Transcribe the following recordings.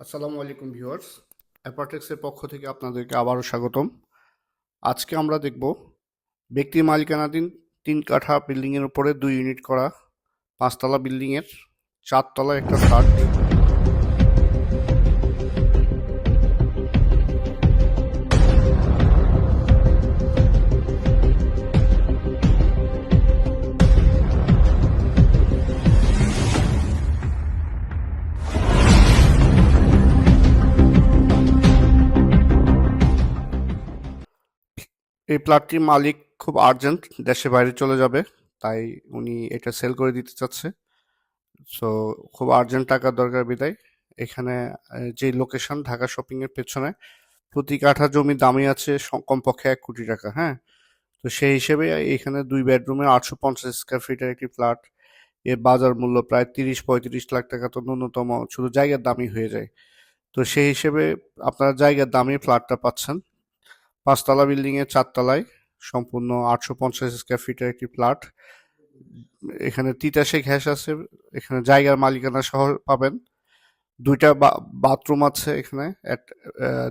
আসসালামু আলাইকুম ভিউয়ার্স, অ্যাপারটেক্সের পক্ষ থেকে আপনাদেরকে আবারও স্বাগতম। আজকে আমরা দেখব ব্যক্তি মালিকানাধীন তিন কাঠা বিল্ডিংয়ের উপরে দুই ইউনিট করা পাঁচতলা বিল্ডিংয়ের চারতলা একটা ফ্ল্যাট এই প্লটটির মালিক খুব আর্জেন্ট দেশে বাইরে চলে যাবে, তাই উনি এটা সেল করে দিতে চাচ্ছে। সো খুব আর্জেন্ট টাকার দরকার বিদায়। এখানে যে লোকেশন ঢাকা শপিং এর পেছনে, প্রতি কাঠা জমি দামি আছে, কমপক্ষে এক কোটি টাকা হ্যাঁ? তো সেই হিসেবে এখানে দুই বেডরুমের আটশো পঞ্চাশ স্কোয়ার ফিটের একটি ফ্ল্যাট এর বাজার মূল্য প্রায় তিরিশ পঁয়ত্রিশ লাখ টাকা তো ন্যূনতম, শুধু জায়গার দামই হয়ে যায়। তো সেই হিসেবে আপনারা জায়গার দামে ফ্ল্যাটটা পাচ্ছেন। পাঁচতলা বিল্ডিং এর চারতলায়, সম্পূর্ণ আটশো পঞ্চাশ স্কোয়ার ফিটের একটি ফ্ল্যাট এখানে তিতাসে ঘ্যাস আছে, এখানে জায়গার মালিকানা সহ পাবেন। দুইটা বাথরুম আছে এখানে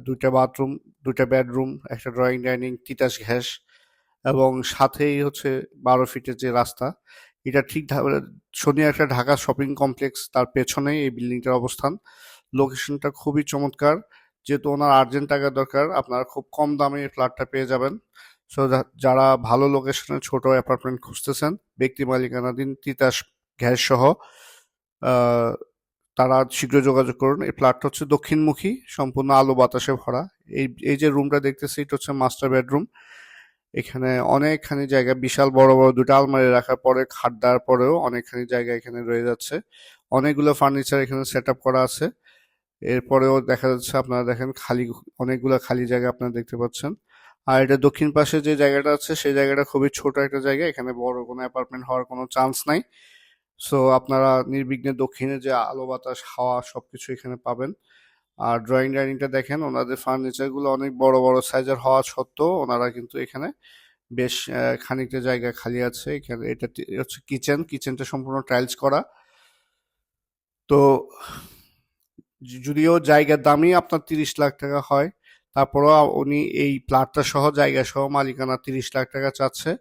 দুইটা বাথরুম দুইটা বেডরুম একটা ড্রয়িং ডাইনিং তিতাস ঘ্যাস এবং সাথেই হচ্ছে বারো ফিটের যে রাস্তা, এটা ঠিক ধা- শনি একটা ঢাকা শপিং কমপ্লেক্স তার পেছনেই এই বিল্ডিংটার অবস্থান। লোকেশনটা খুবই চমৎকার। যেহেতু ওনার আর্জেন্ট টাকা দরকার, আপনারা খুব কম দামে এই ফ্ল্যাটটা পেয়ে যাবেন। সো যারা ভালো লোকেশনে ছোট অ্যাপার্টমেন্ট খুঁজতেছেন, ব্যক্তি মালিকানাধীন তিতাস গ্যাস সহ তারা শীঘ্র যোগাযোগ করুন। এই ফ্ল্যাটটা হচ্ছে দক্ষিণমুখী, সম্পূর্ণ আলো বাতাসে ভরা। এই এই যে রুমটা দেখতেছি, এটা হচ্ছে মাস্টার বেডরুম এখানে অনেকখানি জায়গা, বিশাল বড় বড় দুটো আলমারি রাখার পরে, খাট দেওয়ার পরেও অনেকখানি জায়গা এখানে রয়ে যাচ্ছে। অনেকগুলো ফার্নিচার এখানে সেট করা আছে। এরপরেও দেখা যাচ্ছে আপনারা দেখেন খালি, অনেকগুলো খালি জায়গা আপনারা দেখতে পাচ্ছেন। আর এটা দক্ষিণ পাশে যে জায়গাটা আছে, সেই জায়গাটা খুবই ছোট একটা জায়গা। এখানে বড় কোনো অ্যাপার্টমেন্ট হওয়ার কোনো চান্স নাই। সো আপনারা নির্বিঘ্নে দক্ষিণে যে আলো বাতাস, হাওয়া সব কিছু এখানে পাবেন। আর ড্রয়িং ডাইনিংটা দেখেন, ওনাদের ফার্নিচারগুলো অনেক বড় বড় সাইজের হওয়া সত্ত্বেও ওনারা কিন্তু এখানে বেশ খানিকটা জায়গা খালি আছে। এখানে এটা হচ্ছে কিচেন কিচেনটা সম্পূর্ণ টাইলস করা। তো যদিও জায়গার দামই আপনার তিরিশ লাখ টাকা হয়, তারপরেও উনি এই প্লটটা সহ, জায়গা সহ মালিকানা তিরিশ লাখ টাকা চাচ্ছে।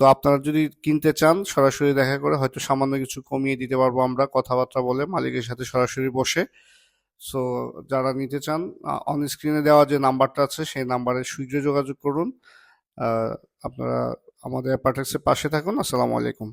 তো আপনারা যদি কিনতে চান, সরাসরি দেখা করে হয়তো সামান্য কিছু কমিয়ে দিতে পারব আমরা কথাবার্তা বলে মালিকের সাথে সরাসরি বসে। সো যারা নিতে চান অন স্ক্রিনে দেওয়া যে নাম্বারটা আছে, সেই নাম্বারে শীঘ্র যোগাযোগ করুন। আপনারা আমাদের অ্যাপার্টেক্সের পাশে থাকুন। আসসালামু আলাইকুম।